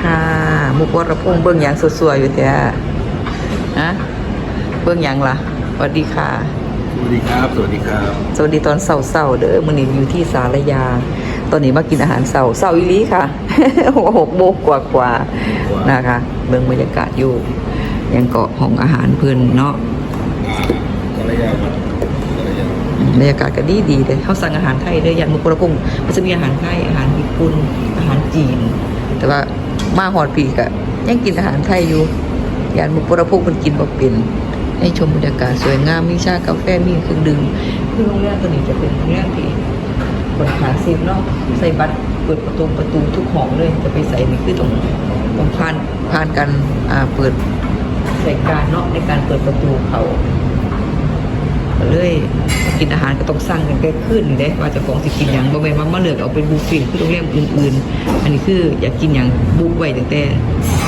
ค่ะมุกวรพงษ์เบิ่งหยังสวยๆอยู่แต่ฮะเบิ่งหยังล่ะสวัสดีค่ะ สวัสดีครับ สวัสดีครับ สวัสดีตอนเสาร์ๆเด้อมื้อนี้อยู่ที่สารยา ตอนนี้มากินอาหารเสาร์เสาร์อีหลีค่ะหกโมงกว่าๆนะคะ เบิ่งบรรยากาศอยู่ ยังเกาะห้องอาหารเพิ่นเนาะสารยาครับสารยาบรรยากาศก็ดีดีเลยเขาสั่งอาหารไทยด้วยอย่างมุกวรพงษ์มันจะมีอาหารไทยอาหารญี่ปุ่นอาหารจีน แต่ว่า มาฮอดปีกะยังกินอาหารไทยอยู่ยานมุกวรพงษ์มันกินบ่เป็นให้ชมบรรยากาศสวยงามมีชากาแฟมีเครื่องดื่มคือโรงแรมตัวนี้จะเป็นโรงแรมที่บนขาซีฟเนาะใส่บัตรเปิดประตูประตูทุกห้องเลยจะไปใส่นี่คือตรงตรงผ่านผ่านกันอ่าเปิดใส่การเนาะในการเปิดประตูเขา ก็เลยกินอาหารก็ต้องสั่งกันใกล้ขึ้นเด้ว่าเจะของสิกินอย่างบ่แม่นว่ามาเลือกเอาเป็นบุฟเฟ่ต์คือโรงแรมอื่นๆ อันนี้คืออยากกินอย่างบุกไว้ตั้งแต่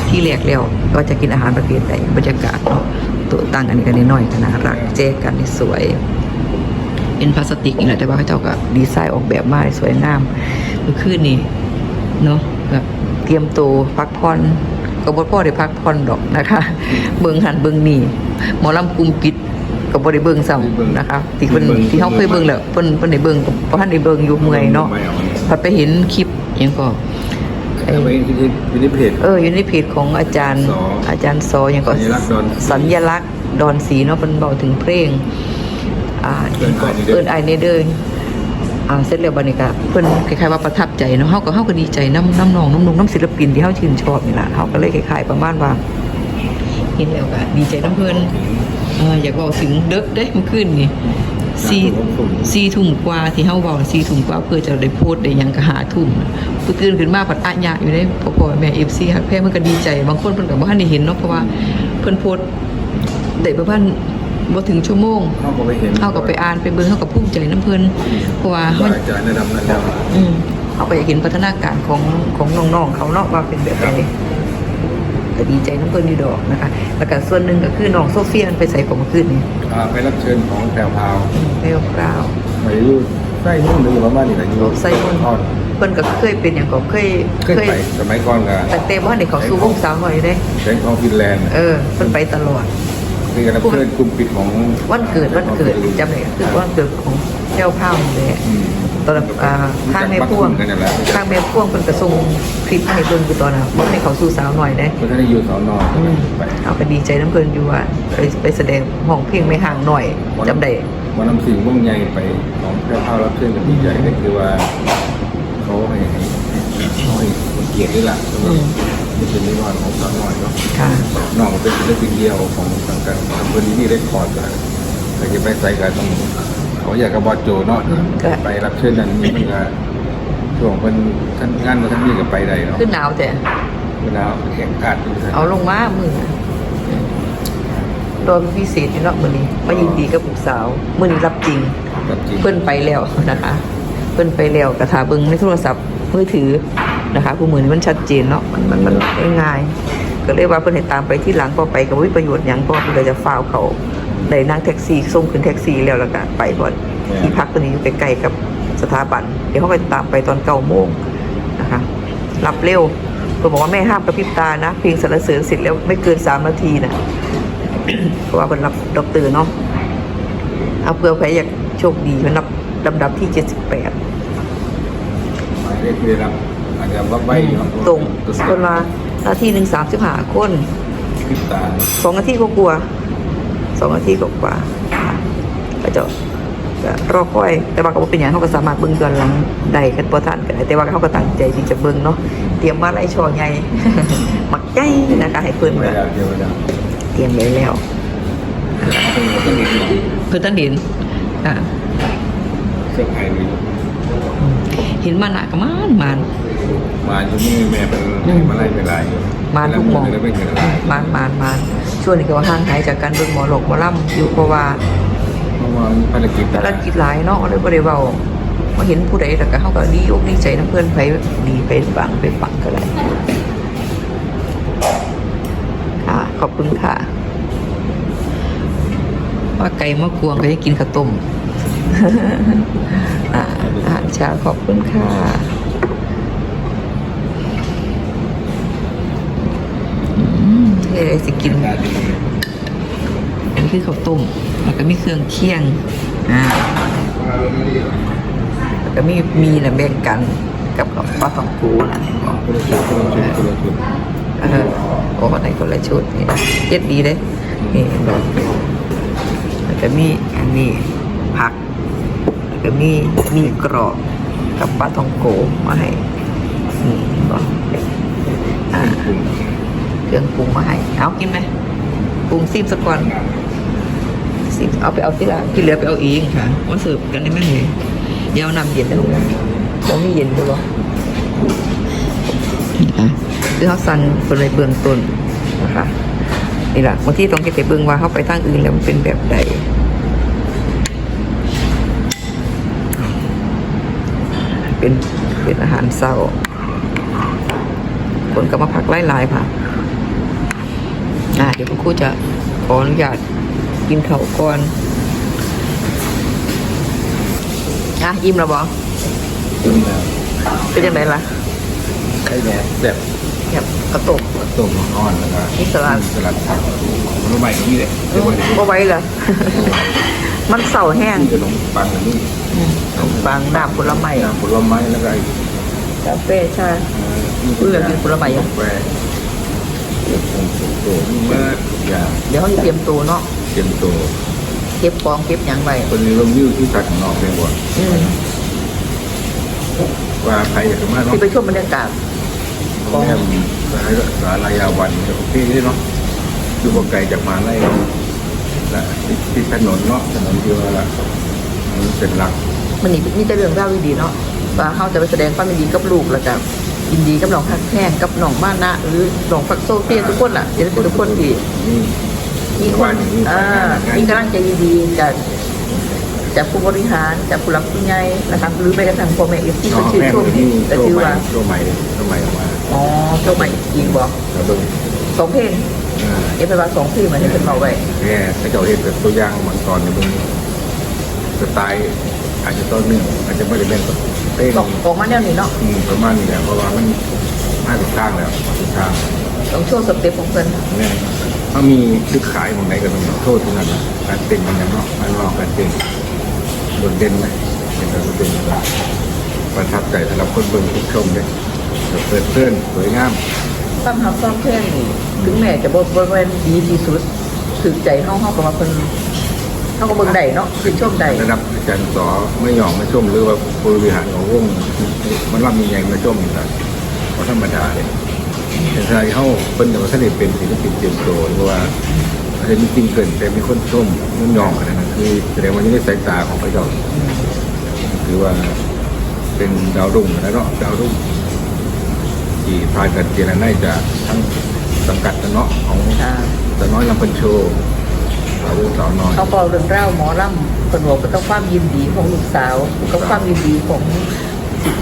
ที่แรกแล้วก็จะกินอาหารประเภทใดบรรยากาศเนาะตัวตั้งอันนี้กันน้อยๆก็น่ารักแจกกันนี่สวยเป็นพลาสติกนี่แหละแต่ว่าเขาเจ้าก็ดีไซน์ออกแบบมาได้สวยงามคือคืนนี่เนาะแบบเตรียมตัวพักผ่อนก็บ่พ่อได้พักผ่อนดอกนะคะ เบิ่งหันเบิ่งนี่หมอลำกลุ่มปิด ก็บ่ได้เบิ่งซ้ำนะคะที่เพิ่นที่เฮาเคยเบิ่งแล้วเพิ่นเพิ่นได้เบิ่งก็บ่ทันได้เบิ่งอยู่เมื่อยเนาะไม่เอาอันนี้พอไปเห็นคลิปหยังก็ไอ้เอาไว้ที่ที่ที่เพจเอออยู่ในเพจของอาจารย์สออาจารย์ซอหยังก็สัญลักษณ์ดอนสัญลักษณ์ดอนสีเนาะเพิ่นเบาถึงเพลงอ่าเอิ้นอ้ายนี่เด้อเอิ้นไอายในเด้ออ่าเสร็จแล้วบัดนี้ก็เพิ่นคล้ายๆว่าประทับใจเนาะเฮาก็เฮาก็ดีใจน้ำน้ำนองน้ำนุ่งน้ำศิลปินที่เฮาชื่นชอบนี่ล่ะเฮาก็เลยคล้ายๆประมาณว่าเห็นแล้วก็ดีใจน้ำเพิ่น เอออยากเว้าถึงเด็กเด้เมื่อคืนนี่สี่สี่ทุ่มกว่าที่เฮาเว้าสี่ทุ่มกว่าเพื่อจะได้โพสต์ได้หยังก็หาทุ่มผู้ตื่นขึ้นมาปัดอะยะอยู่ได้พ่อพ่อแม่ FC ฮักแพ้มันก็ดีใจ บางคนเพิ่นก็บ่ทันได้เห็นเนาะเพราะว่าเพิ่นโพสต์ได้ประมาณบ่ถึงชั่วโมงเขาก็ไปเห็นเฮาก็ไปอ่านไปเบิ่งเฮาก็ภูมิใจน้ำเพิ่นเพราะว่าเฮาอาจารย์ระดับนั้นแล้วอืมเฮาก็อยากเห็นพัฒนาการของของน้องๆเขาเนาะว่าเป็นแบบใด ก็ดีใจน้ำเพิ่นอยู่ดอกนะคะ แล้วก็ส่วนหนึงก็คือน้องโซเฟียมันไปใส่ผมเมื่อคืนนี้อ่าไปรับเชิญของแพรวพราวไปเอากราวไปรูดไส้นุ่มหรือประมาณนี้แหละอยู่ใส่มันทอดเพิ่นก็เคยเป็นอย่างก็เคยเคยไปสมัยก่อนกับแต่เต็มว่าเด็กเขาสู้วงสาวหน่อยได้แสงทองฟินแลนด์เออเพิ่นไปตลอดคือการรับเชิญกลุ่มปิดของวันเกิดวันเกิดจำได้ก็คือวันเกิดของเจ้าภาพนี่แหละอืม ตอนนั้นอ่าข้างแม่พ่วงกันนั่นแหละข้างแม่พ่วงเป็นกระทรงคลิปให้เบิ่งคือตอนน่ะบ่ให้เขาสู้สาวหน่อยได้เพราะฉะนั้นอยู่สอนออืมไปเอาไปดีใจน้ำเพิ่นอยู่ว่าไปไปแสดงห้องเพลงไม่ห่างหน่อยจำได้วันน้ำสิ่งม่วงใหญ่ไปของแพรวพราวรับเชิญกันดีใจก็คือว่าเขาให้ให้เขาให้เกียรติด้วยล่ะสำหรับที่เป็นนิวรณ์ของสาวน้อยเนาะค่ะน้องเป็นศิลปินเดียวของสังกัดทำเบอร์นี้เรคคอร์ดกันแต่จะไปใส่กันต้อง เขาอยากกับบอสโจเนาะก็ ไปรับเชิญนั้นนี่มันก็ช่วงเป็นท่านงานมาท่านนี่ก็ไปได้เนาะขึ้นหนาวแต่เวลาแข่งขันดูท่านเอาลงมามือโดยพิเศษนี่เนาะมื้อนี้มายินดีกับลูกสาวมื้อนี้รับจริง กับจริงเพิ่นไปแล้วนะคะ เพิ่นไปแล้วกระถาเบิ่งในโทรศัพท์มือถือนะคะผู้มือนี้มันชัดเจนเนาะมันมันมันง่ายๆก็เลยว่าเพิ่นให้ตามไปที่หลังพอไปก็บ่มีประโยชน์หยังเพราะว่าเพิ่นเลยจะฟ้าวเขา ได้นั่งแท็กซี่ส่งขึ้นแท็กซี่แล้วแล้วก็ไปบ่ที่พักตัวนี้อยู่ใกล้ๆกับสถาบัน เดี๋ยวเขาก็ตามไปตอน9โมงนะคะรับเร็วเพิ่นบอกว่าแม่ห้ามกระพริบตานะเพลงสรรเสริญเสร็จแล้วไม่เกิน3นาทีนะเพราะว่าเพิ่นรับด็อกเตอร์เนาะเอาเพื่อใครอยากโชคดีมันรับลำดับที่78หมายเลขที่ได้รับอาจจะว่าใบเนาะตรงคนมาหน้าที่หนึ่งสามสิบห้าคนคลิปตาสองนาทีก็กลัวาๆ สองนาทีก็กว่าก็จะก็รอคอย แต่ว่าก็บ่เป็นอย่างเขาก็สามารถเบิ่งย้อนหลังได้กันบ่ทันก็ได้แต่ว่าเขาก็ตั้งใจที่จะเบิ่งเนาะเตรียมมาไล่ช่อใหญ่มักใจนะคะให้เพิ่นเวว่าลาเดียวเวลาเตรียมไว้แล้วต้องมีเพิ่นตันเห็นอ่าเสื้อผ้ามีเห็นมันอะก็มันมัน มาอยู่นี่แม่เป็นมาไล่เป็นไรอยู่มาทุกหมองแล้วเป็นอะไรมานมานมานช่วงนี้ก็ว่าห่างหายจากการเบิ่งหมอหลอกหมอล่ำอยู่เพราะว่าเพราะว่าภารกิจภารกิจหลายเนาะเลยบ่ได้เว้ามาเห็นผู้ใดแต่ก็เฮาก็ดีอกดีใจนํเพื่อนไปดีไปฟังไปฟังก็ได้ค่ะขอบคุณค่ะว่าไก่มะกวงก็จะกินข้าวต้มอ่าอาหารเช้าขอบคุณค่ะ เฮ้ยสิกินตาดีอันนี้คือข้าวต้มแล้วก็มีเครื่องเคียงอ่าแล้วก็มีมีนะแบ่งกันกับปลาฝังกูนะเออโอ้ในคนละชุดนี่เย็ดดีเลยนี่เห็นบอกแล้วก็มีอันนี้ผักแล้วก็มีมีกรอบกับปลาทองโกมาให้ รื่องปรุงมาให้ เอากินไหมปรุงซีมสักก่อนซีมเอาไปเอาที่ละที่เหลือไปเอาเองค่ะมาเสิร์ฟกันได้ไหมเลยเดี๋ยาวนำเย็นได้ไหมเราไม่เย็นด้วยหรออะคือเขาสั่งคนในเบื้องต้นนะคะนี่แหละบางที่ต้องเก็บไปเบื้องว่าเขาไปทางอื่นแล้วมันเป็นแบบใดเป็นเป็นอาหารเศร้า คนก็มาพักไล่ลายๆค่ะ อ่าเดี๋ยวคุณครูจะขออนุญาตกินข้าวก่อนอะอิ่มแล้วบอจนแล้วเป็นยังไงล่ะไอ้แหนแบบแบบกระตกต้มอ่อนแล้วก็มีสลัดสลัดผักรู้ใหม่ตรงนี้เลยเดี๋ยววันนี้บ่ไหว้เหรอมันเสาแห้งที่ขนมปังอันนี้อืมขนมปังดาบผลไม้ผลไม้แล้วก็ไอ้กาแฟชาเออกินผลไม้ยังกาแฟ เดี๋ยวผมโตเมื่ออย่างเดี๋ยวเขาจะเตรียมตัวเนาะเตรียมตัวเก็บฟองเก็บหยังไว้คนนี้ลงยิ้วที่ตัดของนอกเลยว่าอืมว่าใครอยากจะมาเนาะที่ไปชมบรรยากาศของแม่สายสายลายาวันกับพี่นี่เนาะดูบ่ไกลจากมาไล่และติดถนนเนาะถนนที่ว่ามันเป็นหลัก มันนี่มีแต่เรื่องราวดีๆเนาะว่าเขาจะไปแสดงความยินดีกับลูกแล้วก็ ยินดีกับน้องฮักแท่งกับน้องมานะหรือน้องฟักโซเฟียทุกคนล่ะจะได้เป็นทุกคนที่นี่มีคนอย่างนี้อ่ามีกำลังใจดีๆจากจากผู้บริหารจากผู้หลักผู้ใหญ่นะครับหรือแม้กระทั่งพ่อแม่เอฟซีน้องก็ชื่นแม่ชมที่แต่โตถือใหม่ว่าโตใหม่โตใหม่ออกมาอ๋อโชคใหม่อีกบอกแล้วเบิ่งสองเพลงอ่าเอฟเอว่าสองเพลงเหมือนที่เป็นเราไว้แค่ถ้าเจ้าเห็นแบบตัวอย่างบางตอนเนี่ยเบิ่ง สไตล์อาจจะต้นหนึ่งอาจจะไม่ได้เป็นเต้นสองสองมาแนวนี้เนาะอืมประมาณนี้แหละเพราะว่ามันมาถูกทางแล้วถูกทางต้องโชว์สเต็ปของเพิ่นแน่ถ้ามีซื้อขายของไหนก็ต้องโทษทุกนั้นนะการเต้นมันยังเนาะมันลองการเต้นโดดเด่นไหมเป็นการโดดเด่นแบบประทับใจสำหรับคนเบิ่งทุกชมเลยเปิดเพื่อนสวยงามตั้งฮับซ้อมเพลงนี่ถึงแม้จะบ่บ่แม่นดีที่สุดถึกใจเฮาเฮาก็ว่าเพิ่น เฮาก็เบิ่งได้เนาะชื่นชมได้ระดับอาจารย์สอไม่ยอมมาชมหรือว่าผู้บริหารของวงมันรับมีอย่างมาชมอยู่แต่เพราะธรรมดาเนี่ยแต่ถ้าเขาเป็นอย่างว่าท่านได้เป็นศิลปินเต็มตัวหรือว่าอาจจะมีจริงเกินแต่มีคนชมมันยอมขนาดนั้นคือแสดงว่านี่ในสายตาของพระเจ้าคือว่าเป็นดาวรุ่งนะเนาะดาวรุ่งที่พากันเจรนายจากทั้งสังกัดเนาะของอ่าสาวน้อยลำเพันโชว์ สาววงสาวน้อยเขาบอกเรื่องราวหมอลำเพิ่นบอกว่าต้องความยินดีของลูกสาวกับความยินดีของ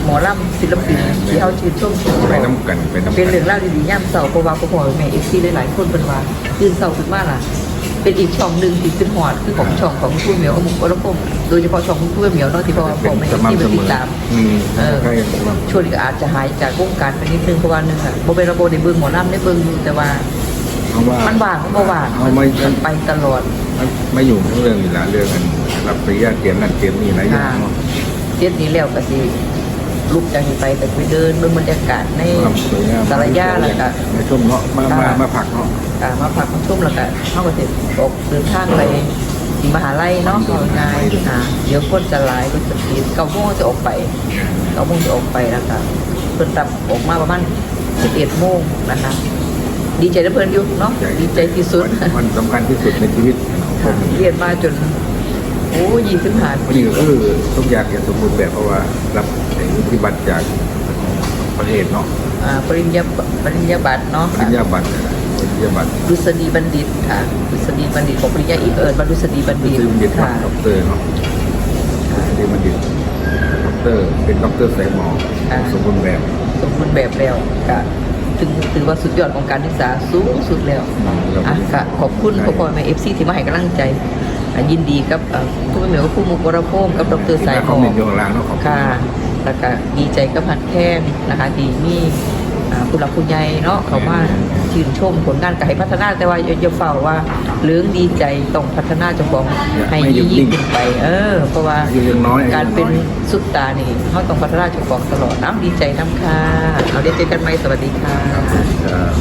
หมอลำศิลปินที่เขาชื่นชมชื่นชไปมน้ำกันไปน้ำเป็นกัเรื่องเล่าวดีๆย่ำเสาเพราะว่าพ่อพ่อแม่เอฟซีหลายๆคนเป็นว่าตื่นเสาขึ้นมาล่ะ เป็นอีกช่องหนึ่งที่ขึ้นหอดคือของช่องของคุณเหมียวอมุกวรพงศ์โดยเฉพาะช่องคุณเหมียวเนาะที่พ่อเป็พ่อนแม่สเอฟซีม่ำเสมันมติดอตามอืมเออใช่สม่ำช่วงนี้ก็อาจจะหายจากวงการไปนิดนึงเพราะว่าหนึงค่ะโบเป็นระบบในเบิ้งหมอลำในเบิ้งอยู่แต่ว่าเพ ราะว่ามันว่างมันบ่ว่างเอาไม่มันไปตลอดมันไม่อยู่ทั้งเรื่องอยู่แล้วเรื่องกันรับปริญญาเตรียมนั่นเตรียมนี่หลายอย่างเนาะเจ็ดนี้แล้วก็สิลุกจากนี้ไปแต่ไปเดินเบิ่งบรรยากาศในความสวยงามสารยาแล้วก็มาชมเนาะมามามาผักเนาะอ่ามาพักมาชุ่มแล้วก็เข้าก็จะออกเดินทางไปที่มหาลัยเนาะเอาง่ายอ่าเดี๋ยวคนจะหลายคนจะติดเก้าโมงจะออกไปเก้าโมงจะออกไปแล้วก็เพิ่นตับออกมาประมาณสิบเอ็ดโมงนะคะ ดีใจนะเพิ่นอยู่เนาะดีใจที่สุดวันวันสำคัญที่สุดในชีวิตของผมเรียนมาจนโอ้ยี่สิบห้าวันปีนี้ก็คือทุกอย่างจะสมบูรณ์แบบเพราะว่ารับในวุฒิบัตรจากประเทศเนาะอ่าปริญญาปริญญาบัตรเนาะปริญญาบัตรปริญญาบัตรดุษฎีบัณฑิตค่ะดุษฎีบัณฑิตของปริญญาอีกเอิญว่าดุษฎีบัณฑิตคือเด็กค่ะด็อกเตอร์เนาะเรียนบัณฑิตด็อกเตอร์เป็นด็อกเตอร์สายหมอสมบูรณ์แบบสมบูรณ์แบบแล้วก็ ถึงถือว่าสุดยอดของการศึกษาสูงสุดแล้วอะก็ขอบคุณพ่อพ่อแม่เอฟซีที่มาให้กำลังใจอะยินดีกับเอ่อผู้เหมียวผู้มุกวรพงศ์กับดรสายหเขาอเน้นมโยงลางเนาะขอบคุณค่ะแล้วก็ดีใจกับพันแท่นนะคะที่มีอ่า ผู้หลักผู้ใหญ่เนาะเขามาชื่นชมผลงานก็ให้พัฒนาแต่ว่าอย่าอย่าเฝ้าว่าเรื่องดีใจต้องพัฒนาเจ้าของให้ยิ่งยิ่งขึ้นไป เออ เพราะว่าอายุยังน้อยอายุการยังเป็นน้อยสุดตานี่เขาต้องพัฒนาเจ้าของตลอดน้ำดีใจน้ำค่ะเอาได้เจอกันไหมสวัสดีค่ะครับ